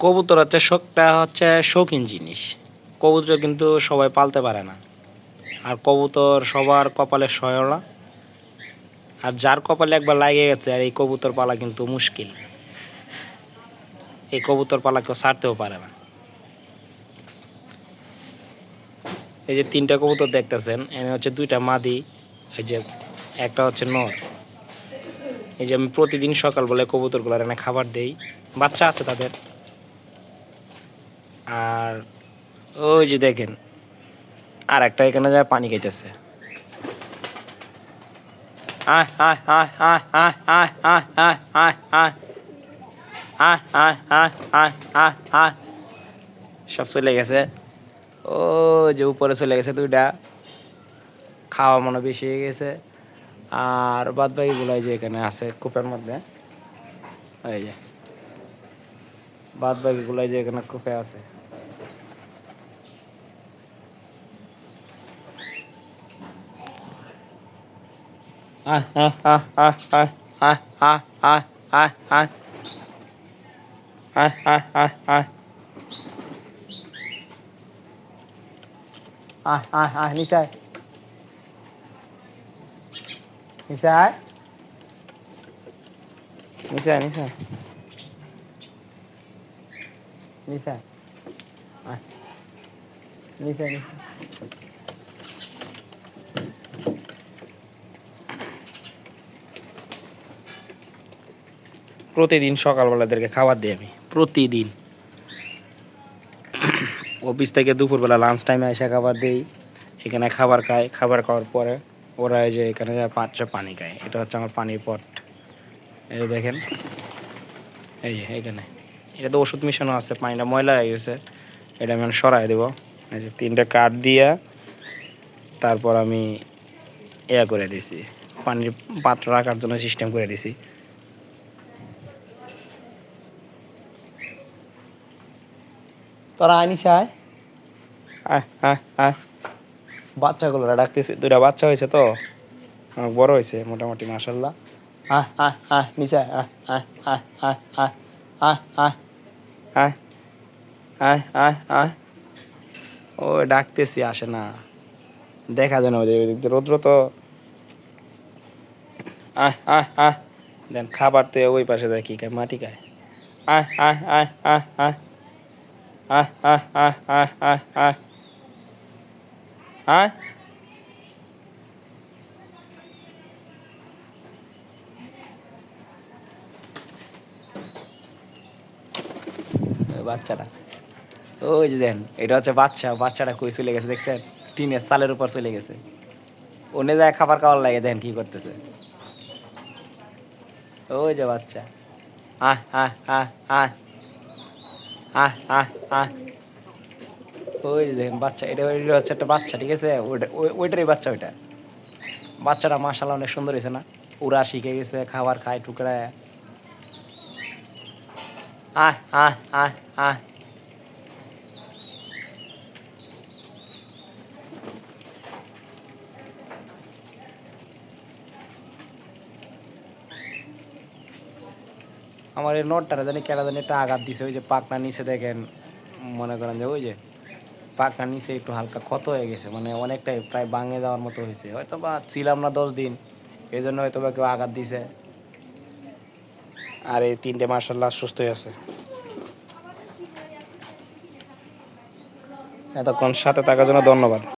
কবুতর হচ্ছে শখটা হচ্ছে শৌখিন জিনিস। কবুতর কিন্তু সবাই পালতে পারে না। আর কবুতর সবার কপালে সয় না। আর যার কপালে একবার লাগে গেছে, আর এই কবুতর পালা কিন্তু মুশকিল। এই কবুতর পালা কেউ ছাড়তেও পারে না। এই যে তিনটা কবুতর দেখতেছেন এখানে হচ্ছে দুইটা মাদি, এই যে একটা হচ্ছে নর। এই যে আমি প্রতিদিন সকালবেলায় কবুতরগুলোর এনে খাবার দেই। বাচ্চা আছে তাদের। আর ওই যে দেখেন আর একটা এখানে যা পানি খাইতেছে সব চলে গেছে ও যে উপরে চলে গেছে দুইটা খাওয়া মনে বেশি হয়ে গেছে আর বাদ বাকিগুলো যে এখানে আছে কূপের মধ্যে এই যে বাদ যে এখানে কূপে আছে আহ আহ আহ আহ আহ আহ আহ আহ আহ আহ আহ আহ আহ আহ আয় আয় আয় নিচাই নিচাই নিচাই নিচাই নিচাই আয় নিচাই প্রতিদিন সকালবেলা এদেরকে খাবার দিই আমি। প্রতিদিন। অফিস থেকে দুপুরবেলা লাঞ্চ টাইমে এসে খাবার দিই। এখানে খাবার খায়, খাবার খাওয়ার পরে ওরা এই যে এখানে পাঁচটা পানি খায়, এটা হচ্ছে আমার পানির পট। এই দেখেন, এই যে এখানে। এটা তো ওষুধ মিশানো আছে, পানিটা ময়লা হয়ে গেছে। এটা আমি সরাই দেবো। এই যে তিনটা কাঠ দিয়া তারপর আমি ইয়া করে দিছি। পানির পাত্র রাখার জন্য সিস্টেম করে দিছি। তোরা আইনি চায় আয় আয় আয় বাচ্চাগুলো ডাকতেছে দুইটা বাচ্চা হয়েছে তো বড় হয়েছে মোটামুটি মাসাল্লাহ নিচে আয় আয় আয় ও ডাকতেছি আসে না দেখা যায় না ওই রৌদ্র তো আয় আয় আয় দেন খাবার তো ওই পাশে যায় কি খায় মাটি খায় আয় আয় আয় আয় আয় আয় আয় আয় আয় আয় আয় আয় ওই যে দেন এটা হচ্ছে বাচ্চা, বাচ্চাটা কই চলে গেছে দেখছেন? টিনের সালের উপর চলে গেছে। অন্য যায় খাবার খাওয়ার লাগে দেন কি করতেছে। ওই যে বাচ্চা। আহ আহ আহ আহ আহ আহ আহ। ওই দেখেন বাচ্চা, এটা হচ্ছে একটা বাচ্চা, ঠিক আছে? ওইটা, ওই- ওইটারই বাচ্চা ওইটা। বাচ্চাটা মাসাল্লাহ অনেক সুন্দর হয়েছে না? ওরা শিখে গেছে, খাবার খায়, টুকরায়। আহ আহ আহ আহ। আমার এই নোটটা জানি কেটা জানি একটা আঘাত দিছে, ওই যে পাকনা নিচে দেখেন, মনে করেন যে ওই যে পাকনা নিচে একটু হালকা ক্ষত হয়ে গেছে মানে অনেকটাই প্রায় ভাঙে যাওয়ার মতো হয়েছে। হয়তো বা ছিলাম না দশ দিন এই জন্য হয়তো বা কেউ আঘাত দিছে। আর এই তিনটে মার্শাল্লাহ সুস্থই আছে। এতক্ষণ সাথে থাকার জন্য ধন্যবাদ।